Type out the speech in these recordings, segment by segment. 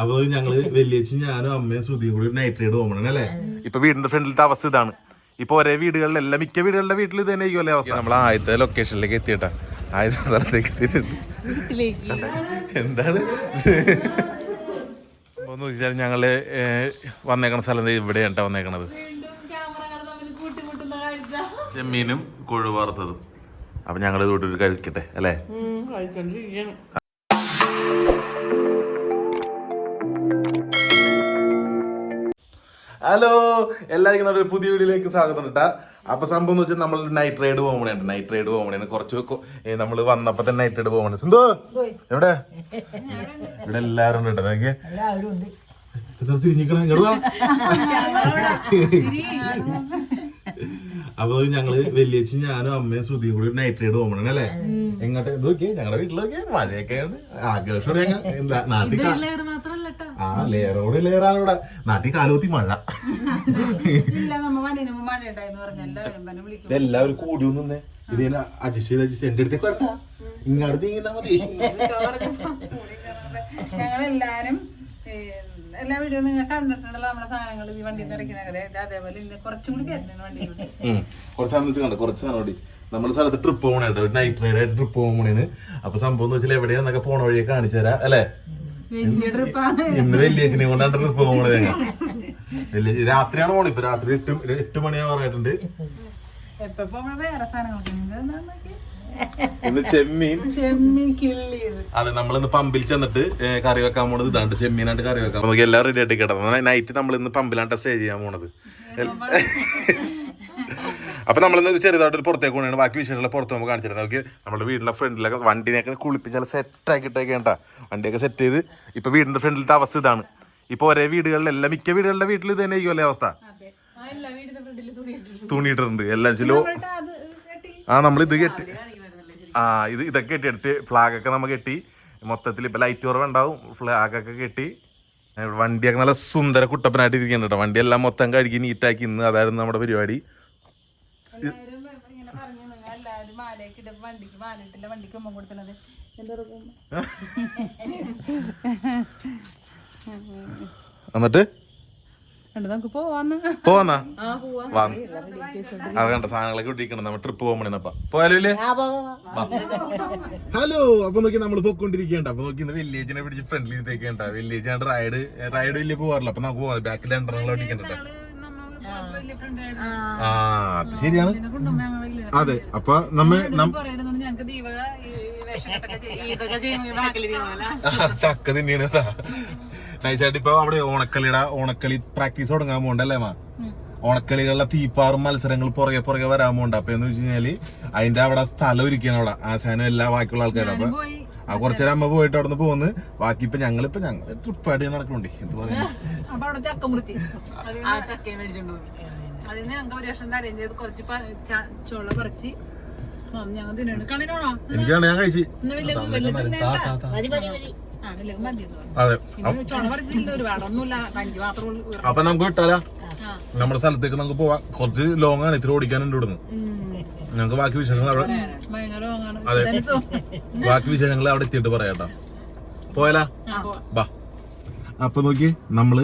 അപ്പൊ ഞങ്ങൾ വെള്ളിയാഴ്ച ഞാനും അമ്മയും ശ്രുതിയും കൂടി നൈറ്റ് റൈഡ് പോകണം അല്ലേ? ഇപ്പൊ വീടിന്റെ ഫ്രണ്ടിലത്തെ അവസ്ഥ ഇതാണ്. ഇപ്പൊ ഒരേ വീടുകളിലെല്ലാം മിക്ക വീടുകളുടെ വീട്ടിൽ ഇത് തന്നെ ആയിരിക്കും അവസ്ഥ? നമ്മൾ ആദ്യത്തെ ലൊക്കേഷനിലേക്ക് എത്തിയിട്ടാ. ആദ്യത്തെ സ്ഥലത്തേക്ക് എത്തിയിട്ടുണ്ട്. എന്താണ്? അപ്പൊ എന്ന് വെച്ചാൽ ഞങ്ങൾ ഏഹ്, വന്നേക്കണ സ്ഥലം ഇവിടെ ഇവിടെയാണ് വന്നേക്കണത്. ചെമ്മീനും കൊഴു വറുത്തതും അപ്പൊ ഞങ്ങൾ ഇതോട്ട് കഴിക്കട്ടെ അല്ലേ? ഹലോ എല്ലാവർക്കും നമ്മുടെ പുതിയ വീഡിയോയിലേക്ക് സ്വാഗതം കേട്ടാ അപ്പൊ സംഭവം എന്ന് വെച്ചാൽ നമ്മൾ നൈറ്റ് റൈഡ് പോകണേ നൈറ്റ് റൈഡ് പോകണേ കുറച്ച് നമ്മൾ വന്നപ്പോ തന്നെ നൈറ്റ് റൈഡ് പോകണേ സിന്ധു എവിടെ? ഇവിടെ എല്ലാരും ഉണ്ട് കേട്ടോ നോക്കിയേ തിരിഞ്ഞിക്കണ ഇങ്ങോട്ട് അപ്പൊ ഞങ്ങൾ വെള്ളിയാഴ്ച ഞാനും അമ്മയും ശ്രുതിയും കൂടി നൈറ്റ് റൈഡ് പോകണം അല്ലേ? എങ്ങോട്ട്? ഇത് നോക്കിയേ ഞങ്ങളുടെ വീട്ടിലൊക്കെ മഴയൊക്കെ ആഘോഷം നാട്ടിൽ ആ ലെയറോട് ലെയറാണ് ഇവിടെ. നാട്ടിൽ കാലോത്തി മഴ. എല്ലാവരും കൂടി ഒന്നേ ഇത് അജിസ് അഡ്ജസ്റ്റ് എന്റെ അടുത്തേക്ക് വരട്ടാ. ഇങ്ങോട്ട് നീങ്ങുന്നാ മതി. ഞങ്ങളെല്ലാരും എല്ലാ വീഡിയോ നിങ്ങൾ കണ്ടിട്ടുണ്ടല്ലോ നമ്മുടെ സാധനങ്ങൾ ഈ വണ്ടി നിറയ്ക്കുന്നത് അതേപോലെ ഇന്ന് കുറച്ചും കൂടി കയറ്റുന്നു വണ്ടിയിലൂടെ. കുറച്ച് സാധനം കണ്ട? കുറച്ച് സാധനം കൂടി നമ്മുടെ സ്ഥലത്ത് ട്രിപ്പ് പോകണേട്ടോ നൈറ്റ് റൈഡ് ആയിട്ട് ട്രിപ്പ് പോകണേന് അപ്പൊ സംഭവം എന്ന് വെച്ചാൽ എവിടെയാന്നൊക്കെ പോണ വഴിയെ കാണിച്ചു തരാം അല്ലേ? ഇന്ന് വെള്ളിയച്ചിനെ കൊണ്ടാണ് ട്രിപ്പ് പോകണത് ഞങ്ങൾ. വെള്ളിയാഴ്ച രാത്രിയാണ് പോണത്. ഇപ്പൊ രാത്രി എട്ട് എട്ട് മണിയാ പറഞ്ഞിട്ടുണ്ട്. ഇന്ന് ചെമ്മീൻ. അതെ നമ്മളിന്ന് പമ്പിൽ ചെന്നിട്ട് കറി വെക്കാൻ പോണത് ഇതാണ്ട് ചെമ്മീനായിട്ട് കറി വെക്കാൻ. നമുക്ക് എല്ലാം റെഡി ആയിട്ട് കിടന്നു. നൈറ്റ് നമ്മൾ ഇന്ന് പമ്പിലാണ് സ്റ്റേ ചെയ്യാൻ പോണത്. അപ്പൊ നമ്മളിന്ന് ചെറുതായിട്ട് പുറത്തേക്ക് പോകണേ ബാക്കി വിശേഷങ്ങൾ പുറത്ത് നമുക്ക് കാണിച്ചിരുന്നത് നമുക്ക് നമ്മുടെ വീടിന്റെ ഫ്രണ്ടിലൊക്കെ വണ്ടിനെയൊക്കെ കുളിപ്പിച്ച് സെറ്റ് ആക്കിയിട്ടൊക്കെ കേട്ടാ വണ്ടിയൊക്കെ സെറ്റ് ചെയ്ത് ഇപ്പൊ വീടിന്റെ ഫ്രണ്ടിലത്തെ അവസ്ഥ ഇതാണ്. ഇപ്പൊ ഒരേ വീടുകളിലെല്ലാം മിക്ക വീടുകളുടെ വീട്ടിൽ ഇത് തന്നെ ആയിരിക്കുമല്ലേ അവസ്ഥ? തുണിയിട്ടുണ്ട് എല്ലാം ചിലോ ആ നമ്മൾ ഇത് കെട്ടി. ആ ഇത് ഇതൊക്കെ കെട്ടി. എടുത്ത് ഫ്ലാഗ് ഒക്കെ നമ്മൾ കെട്ടി. മൊത്തത്തിൽ ഇപ്പൊ ലൈറ്റ് കുറവുണ്ടാവും ഫ്ലാഗ് ഒക്കെ കെട്ടി. വണ്ടിയൊക്കെ നല്ല സുന്ദര കുട്ടപ്പനായിട്ട് ഇരിക്കുന്നുണ്ട് കേട്ടോ വണ്ടിയെല്ലാം മൊത്തം കഴുകി നീറ്റാക്കി ഇന്ന് അതായിരുന്നു നമ്മുടെ പരിപാടി. എല്ലാവരും ഇങ്ങനെ പറഞ്ഞു നിങ്ങൾ എല്ലാവരും മാലയൊക്കെ ഇട്ട് വണ്ടിക്ക് വണ്ടിക്ക് എന്നിട്ട്? കണ്ടു നമുക്ക് പോവാന്ന്. അത് കണ്ട സാധനങ്ങളൊക്കെ ഇട്ടിരിക്കണം നമ്മൾ ട്രിപ്പ് പോകണേന്നപ്പ പോയാലോ ഹലോ അപ്പൊ നോക്കി നമ്മൾ പോയിക്കൊണ്ടിരിക്കണ്ട അപ്പൊ നോക്കി ഇന്ന് വില്ലേജിനെ പിടിച്ച് ഫ്രണ്ടിൽ ഇരുത്തേക്കണ്ട വില്ലേജ് ആണ് റൈഡ് റൈഡ് വലിയ പോവാറില്ല. അപ്പൊ നമുക്ക് പോവാം. ബാക്കിൽ രണ്ടെണ്ണം ഫ്രണ്ട് ആ. അത് ശരിയാണ്. അതെ അപ്പൊ നമ്മൾ ചക്ക തന്നെയാണ് നൈസായിട്ട് ഇപ്പൊ അവിടെ ഓണക്കളിയുടെ ഓണക്കളി പ്രാക്ടീസ് തുടങ്ങാൻ പോണ്ടല്ലേ മാ? ഓണക്കളികളിലെ തീപ്പാറും മത്സരങ്ങൾ പുറകെ പുറകെ വരാൻ പോണ്ട് അപ്പൊ എന്ന് വെച്ച് കഴിഞ്ഞാൽ അതിന്റെ അവിടെ സ്ഥലം ഒരുക്കണം അവിടെ. ആശാനും എല്ലാ ബാക്കിയുള്ള ആൾക്കാരും. അപ്പൊ പോയി കുറച്ചു നേരം അമ്മ പോയിട്ട് അവിടെ നിന്ന് പോന്ന് ബാക്കി ഇപ്പൊ ഞങ്ങളിപ്പോ ഞങ്ങൾ ട്രിപ്പായിട്ട് നടക്കണുണ്ട്. എന്ത് പറയാ അപ്പൊ അവിടെ ചക്ക ആ ചക്ക മേടിച്ചോണ്ട് പോയി. അതിന് ഞങ്ങൾക്ക് ഒരു വർഷം തരം കുറച്ച് പ- ച- ചുള പറിച്ച്. ഞങ്ങൾ കണ്ണിനോണോ? എനിക്കാണ് ഞാൻ കഴിച്ച്. ആ. അതെ. അപ്പൊ നമുക്ക് വിട്ടാലാ. നമ്മുടെ സ്ഥലത്തേക്ക് നമുക്ക് പോവാം. കുറച്ച് ലോങ് ആണ്. ഇത്തിരി ഓടിക്കാനുണ്ട് ഇവിടുന്ന്. ഞങ്ങൾക്ക് ബാക്കി വിശേഷങ്ങൾ അവിടെ. അതെ. ബാക്കി വിശേഷങ്ങൾ അവിടെ എത്തിയിട്ട് പറയാട്ടോ പോയാലാ? ബാ. അപ്പൊ നോക്കി നമ്മൾ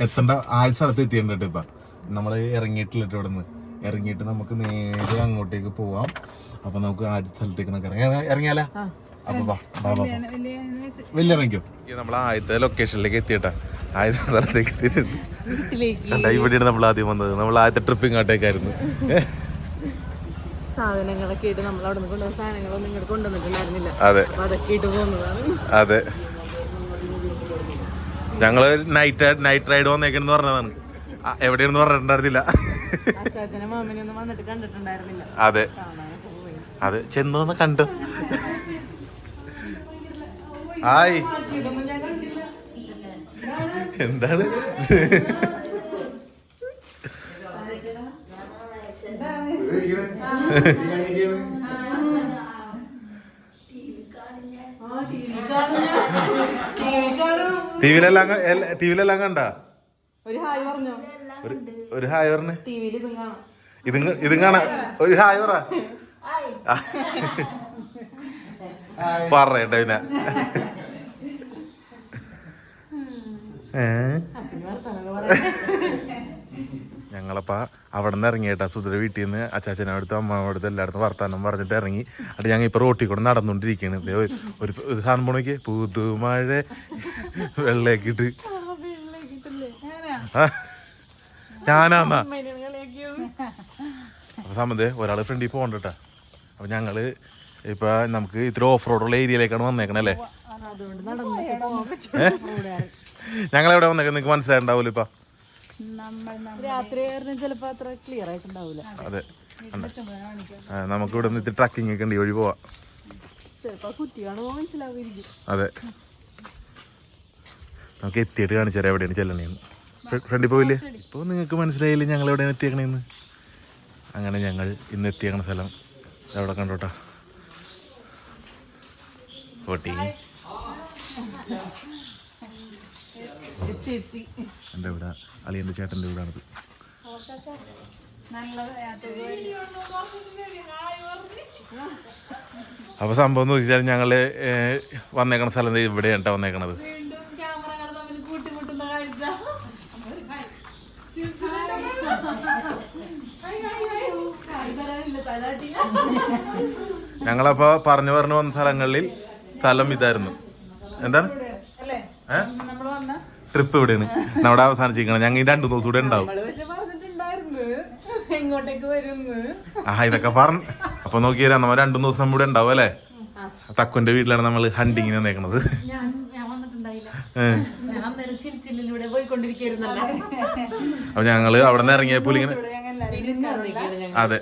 എത്തേണ്ട ആ സ്ഥലത്ത് എത്തിയിട്ടുണ്ട് ഇപ്പൊ. നമ്മൾ ഇറങ്ങിയിട്ടില്ല ഇവിടെ നിന്ന് ഇറങ്ങിയിട്ട് നമുക്ക് നേരെ അങ്ങോട്ടേക്ക് പോവാം. അപ്പൊ നമുക്ക് ആദ്യ സ്ഥലത്തേക്ക് നമുക്ക് ഇറങ്ങാം ഇറങ്ങിയാലാ? അപ്പൊ ബാ ബാ ബാ വലിയ- ഇറങ്ങിക്കോ. നമ്മൾ ആദ്യത്തെ ലൊക്കേഷനിലേക്ക് എത്തിയിട്ടാ ആദ്യത്തെ സ്ഥലത്തേക്ക് എത്തിയിട്ടുണ്ട്. ഇവിടെയാണ് നമ്മൾ ആദ്യം വന്നത്. നമ്മൾ ആദ്യത്തെ ട്രിപ്പ് ഇങ്ങോട്ടേക്കായിരുന്നു. സാധനങ്ങളൊക്കെ ഇട്ട് നമ്മൾ അവിടെ നിന്ന് കൊണ്ടുവന്ന സാധനങ്ങളൊന്നും ഇങ്ങോട്ട് കൊണ്ടുവന്നിട്ടുണ്ടായിരുന്നില്ല. അതെ. അതൊക്കെ ഇട്ട് പോകുന്നതാണ് അതെ. ഞങ്ങൾ നൈറ്റ് നൈറ്റ് റൈഡ് വന്നേക്കെന്ന് പറഞ്ഞതാണ്. എവിടെയാണെന്ന് പറഞ്ഞിട്ടുണ്ടായിരുന്നില്ല. അതെ. അത് പോയി. അതെ ചെന്നു ഒന്ന് കണ്ടു. ആയി. എന്താണ്? ടിവിയിലെല്ലാം ടിവിയിലെല്ലാം കണ്ട? ഒരു ഹായ് പറഞ്ഞോ. ഒരു ഹായ് പറഞ്ഞേ. ടി വിയിൽ ഇതും കാണാം. ഇതും ഇതും കാണാ. ഒരു ഹായ് പറ. പറയട്ടെ പിന്നെ. ഏ? ഞങ്ങളപ്പോ അവിടെ നിന്ന് ഇറങ്ങി കേട്ടോ സുധര വീട്ടിൽ നിന്ന് അച്ചാച്ചനെ അടുത്ത് അമ്മ അടുത്ത് എല്ലായിടത്തും വർത്താനം പറഞ്ഞിട്ട് ഇറങ്ങി. അവിടെ ഞങ്ങൾ ഇപ്പൊ റോട്ടിൽ കൂടെ നടന്നുകൊണ്ടിരിക്കുകയാണ്. ഒരു ഒരു സാധനം പോണേക്ക് പുതുമഴ വെള്ളേക്കിട്ട് ഞാനാ ഞാനാന്നാ. അപ്പൊ സമ്മതേ ഒരാൾ ഫ്രണ്ടിൽ പോകണ്ടട്ട. അപ്പൊ ഞങ്ങൾ ഇപ്പൊ നമുക്ക് ഇത്ര ഓഫ് റോഡുള്ള ഏരിയയിലേക്കാണ് വന്നേക്കണല്ലേ ഞങ്ങൾ എവിടെ വന്നേക്കാൻ നിങ്ങൾക്ക് മനസ്സിലായിട്ടുണ്ടാവില്ല ഇപ്പൊ? രാത്രി ചിലപ്പോ അത്ര ക്ലിയർ ആയിട്ടുണ്ടാവില്ല അതെ. നമുക്ക് ഇവിടെ നിന്ന് ട്രക്കിംഗ് ഒക്കെ ഉണ്ട് വഴി പോവാ. അതെ. നമുക്ക് എത്തിയിട്ട് കാണിച്ചു തരാം എവിടെയാണ് ചെല്ലണേന്ന്. ഫ്രണ്ടിൽ പോയില്ലേ ഇപ്പോൾ നിങ്ങൾക്ക് മനസ്സിലായില്ലേ ഞങ്ങൾ എവിടെയാണ് എത്തിയേക്കണേന്ന്? അങ്ങനെ ഞങ്ങൾ ഇന്ന് എത്തിയേക്കണ സ്ഥലം എവിടെ കണ്ടോട്ടാ. എത്തി എന്റെ ഇവിടെ അളിയന്റെ ചേട്ടന്റെ വീടാണിത്. അപ്പോൾ സംഭവം എന്ന് വെച്ചാൽ ഞങ്ങൾ വന്നേക്കണ സ്ഥലം ഇവിടെ കേട്ടോ വന്നേക്കണത്. ഞങ്ങളപ്പോൾ പറഞ്ഞു പറഞ്ഞു വന്ന സ്ഥലങ്ങളിൽ സ്ഥലം ഇതായിരുന്നു. എന്താണ്? അല്ലേ ഏ? നമ്മൾ വന്ന ട്രിപ്പ് ഇവിടെയാണ് നമ്മുടെ അവസാനിച്ചിരിക്കണം. ഞങ്ങൾ ഈ രണ്ടു ദിവസം കൂടെ ഉണ്ടാവും. നമ്മൾ ആ ഇതൊക്കെ പറഞ്ഞു. അപ്പൊ നോക്കിയാ നമ്മൾ രണ്ടു ദിവസം നമ്മുടെ ഉണ്ടാവും അല്ലേ? തക്കുന്റെ വീട്ടിലാണ് നമ്മൾ ഹണ്ടിങ്ങിന് വന്നേക്കണത്. അപ്പൊ ഞങ്ങൾ അവിടെ നിന്ന് ഇറങ്ങിയപ്പോൾ ഇങ്ങനെ ഇവിടെ ഞങ്ങൾ അതെ.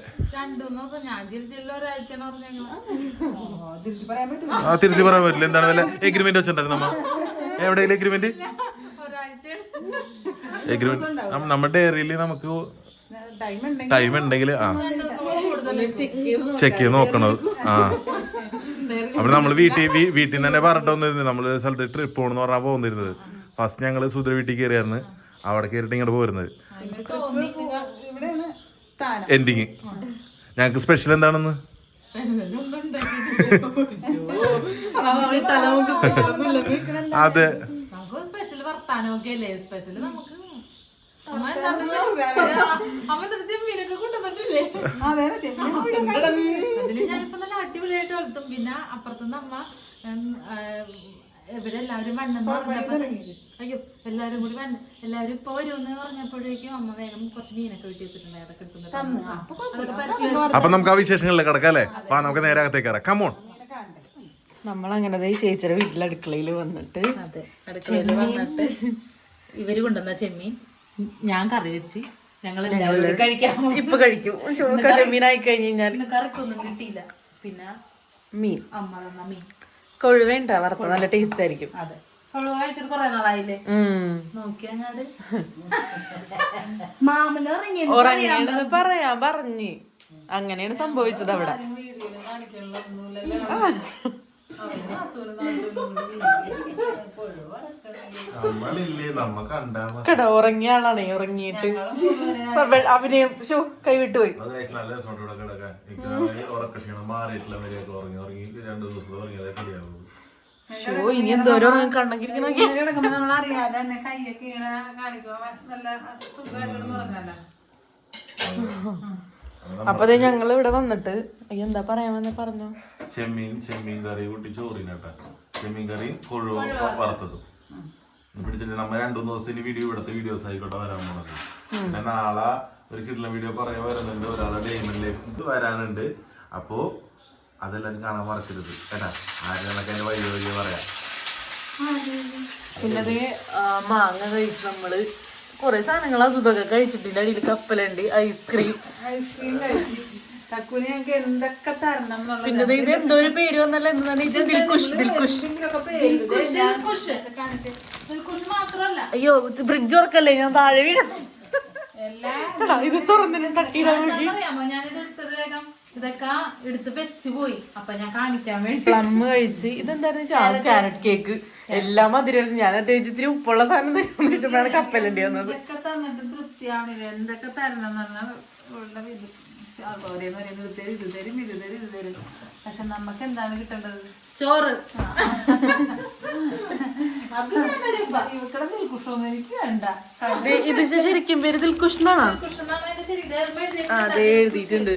തിരിച്ചു പറയാൻ പറ്റും ആ തിരിച്ചു പറയാൻ പറ്റില്ല. എന്താണ് വല്ല എഗ്രിമെന്റ് വെച്ചിട്ടുണ്ടായിരുന്നു നമ്മ? എവിടെയെങ്കിലും എഗ്രിമെന്റ് എഗ്രിമെന്റ് നമ്മുടെ ഡയറിയിൽ നമുക്ക് ടൈം ഉണ്ടെങ്കിൽ ആ. ചെക്ക് ചെയ്ത് നോക്കണത് ആ. അപ്പൊ നമ്മൾ വീട്ടിൽ വീട്ടിൽ നിന്ന് തന്നെ പറഞ്ഞിട്ട് വന്നിരുന്നത്. നമ്മൾ സ്ഥലത്ത് ട്രിപ്പ് പോകണമെന്ന് പറഞ്ഞാൽ പോകുന്നിരുന്നത് ഫസ്റ്റ് ഞങ്ങൾ സുദ്ര വീട്ടിൽ കയറിയായിരുന്നു അവിടെ കയറിയിട്ട് ഇങ്ങോട്ട് പോരുന്നത്. സ്ഥാനം എൻഡിങ് ഞങ്ങൾക്ക് സ്പെഷ്യൽ എന്താണെന്ന്. അതെ വർത്താനമൊക്കെ അല്ലേ സ്പെഷ്യൽ നമുക്ക് അമ്മ എന്താണ് അമ്മ എന്നിട്ട് ചെമ്മീനൊക്കെ കൊണ്ടുവന്നിട്ടില്ലേ? അതെ ചെമ്മീൻ അതിന് ഞാനിപ്പോ നല്ല അടിപൊളിയായിട്ട് വളർത്തും. പിന്നെ അപ്പുറത്തുനിന്ന് അമ്മ ഇവരെല്ലാവരും വന്നെന്ന് പറഞ്ഞപ്പോ അയ്യോ എല്ലാവരും കൂടി വന്ന എല്ലാവരും ഇപ്പൊ വരുമെന്ന് പറഞ്ഞപ്പോഴേക്കും അമ്മ വേഗം കുറച്ച് മീനൊക്കെ വെട്ടി വെച്ചിട്ടുണ്ട് അതൊക്കെ എടുത്തുന്നിട്ട് അപ്പൊ നമുക്ക് ആ വിശേഷങ്ങളിലേക്ക് കിടക്കാം അല്ലേ? നമുക്ക് നേരെ അകത്തേക്ക് കമോൺ നമ്മളങ്ങനെ ദേ ചേച്ചിയുടെ വീട്ടിലെ അടുക്കളയിൽ വന്നിട്ട് അതെ അടുക്കളയിൽ വന്നിട്ട് ഇവർ കൊണ്ടുവന്ന ചെമ്മീൻ. ഞാൻ കറി വെച്ച് ഞങ്ങൾ പോകും. ഇപ്പൊ കഴിക്കും. ചുമക്ക ചെമ്മീനായി കഴിഞ്ഞ് കഴിഞ്ഞാൽ കറിക്കൊന്നും കിട്ടിയില്ല. പിന്നെ മീൻ. അമ്മ തന്ന മീൻ. കൊഴുവേണ്ട വറുത്ത നല്ല ടേസ്റ്റ് ആയിരിക്കും. അതെ. അവൾ കഴിച്ചിട്ട് കൊറേ നാളായില്ലേ? ഉം. നോക്കി അങ്ങാട് പറയാ പറഞ്ഞ്. അങ്ങനെയാണ് സംഭവിച്ചത് അവിടെ. നമ്മളില്ലേ നമ്മ കണ്ടാ കട ഉറങ്ങിയ ആളാണേ ഉറങ്ങിയിട്ട്. അഭിനയം ഷോ കൈവിട്ട് പോയി. നല്ല രസമുണ്ട് ഇവിടെ കിടക്കാൻ. എനിക്ക് ഉറക്കക്ഷീണം മാറിയിട്ടില്ല വരെയൊക്കെ ഉറങ്ങി. ഉറങ്ങി രണ്ടു ദിവസം ഉറങ്ങിയതേ ഷോ ഇനി എന്തോരോ കണ്ണങ്കിരിക്കണ തന്നെ കൈയൊക്കെ ഇങ്ങനെ കാണിക്കുമ്പോ നല്ല സുഖമായിട്ട് അപ്പൊ ഞങ്ങൾ ഇവിടെ വന്നിട്ട് എന്താ പറയാൻ പറഞ്ഞു പറഞ്ഞോ? ചെമ്മീൻ ചെമ്മീൻ കറി കൂട്ടി ചോറിനട്ടാ ചെമ്മീൻ കറി കൊഴുവ വറുത്തതും. പിടിച്ചിട്ട് നമ്മ രണ്ടു ദിവസത്തിന് വീഡിയോ ഇവിടുത്തെ വീഡിയോസ് ആയിക്കോട്ടെ വരാൻ പോണത്. പിന്നെ നാളെ ഒരു കിട്ടുന്ന വീഡിയോ പറയാൻ വരുന്നുണ്ട് ഒരാളെ ഡേമിലേക്ക് വരാനുണ്ട്. അപ്പോ അതെല്ലാരും കാണാൻ മറക്കരുത്. കേട്ടാ? ആരെയൊക്കെ അതിന്റെ വഴി വഴി പറയാം. പിന്നെ മാങ്ങ കഴിച്ച് നമ്മൾ കൊറേ സാധനങ്ങൾ അതും ഇതൊക്കെ കഴിച്ചിട്ടില്ല അടിയിൽ കപ്പലുണ്ട് ഐസ്ക്രീം. ഐസ്ക്രീം ഞങ്ങൾക്ക് എന്തൊക്കെ തരണം പിന്നെ ഇത് എന്തോ ഒരു പേര് വന്നല്ലോ എന്താണ് ദിൽഖുഷ് ദിൽഖുഷ്. ദിൽഖുഷ് അയ്യോ ബ്രിഡ്ജ് ഉറക്കല്ലേ? ഞാൻ താഴെ വീണു. എടാ, ഇത് തുറന്നിട്ട് തട്ടിയിടാൻ നോക്കി. അറിയാമോ? ഞാനിത് എടുത്തത് വേഗം ഇതൊക്കെ എടുത്ത് വെച്ച് പോയി. അപ്പൊ ഞാൻ കാണിക്കാൻ വേണ്ടി. പ്ലം കഴിച്ച്. ഇതെന്താന്ന് വെച്ചാൽ ക്യാരറ്റ് കേക്ക് എല്ലാം മധുരം ഞാൻ അത്യാവശ്യം ഇത്തിരി ഉപ്പുള്ള സാധനം തരുമെന്ന് വെച്ചപ്പോഴാണ് കപ്പലണ്ടി വന്നത്. ഇതൊക്കെ തന്നിട്ട് തൃപ്തിയാവണില്ല. എന്തൊക്കെ തരണം എന്ന് പറഞ്ഞാൽ ഉള്ള ഇത് ഓരോന്ന് പറയുന്നത് ഇത് തരും ഇത് തരും ഇത് തരും ഇത് തരും. പക്ഷെ നമുക്ക് എന്താണ് കിട്ടേണ്ടത്? ചോറ്. ഇത് ശരിക്കും പേര് എന്നാണോ ആ അതെ എഴുതിയിട്ടുണ്ട്.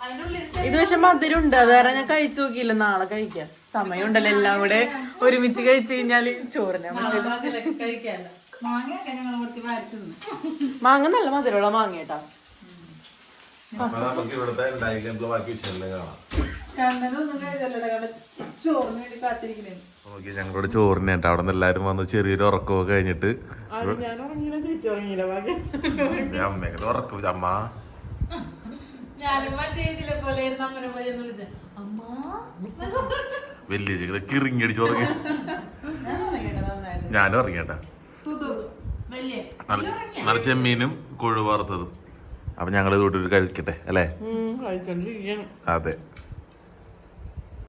അതിനുള്ളിൽ ഇത് പക്ഷെ മധുരം ഉണ്ട് അത് കാരണം ഞാൻ കഴിച്ചു നോക്കിയില്ല. നാളെ കഴിക്കാം. സമയമുണ്ടല്ലോ എല്ലാം കൂടെ. ഒരുമിച്ച് കഴിച്ചു കഴിഞ്ഞാൽ ചോറിനെ മാങ്ങ നല്ല മധുരമുള്ള മാങ്ങ കേട്ടാ നോക്കി ഞങ്ങളോട് ചോറിന് കേട്ടോ അവിടെ നിന്ന് എല്ലാരും വന്ന് ചെറിയൊരു ഉറക്കമൊക്കെ കഴിഞ്ഞിട്ട് അമ്മയൊക്കെ ഉറക്കും. അമ്മ. വലിയ കിറിങ്ങടിച്ച് ഉറങ്ങി. ഞാൻ ഞാനും വലിയ. നല്ല ചെമ്മീനും കൊഴു വറുത്തതും അപ്പൊ ഞങ്ങൾ ഇതോട്ട് കഴിക്കട്ടെ അല്ലേ? അതെ.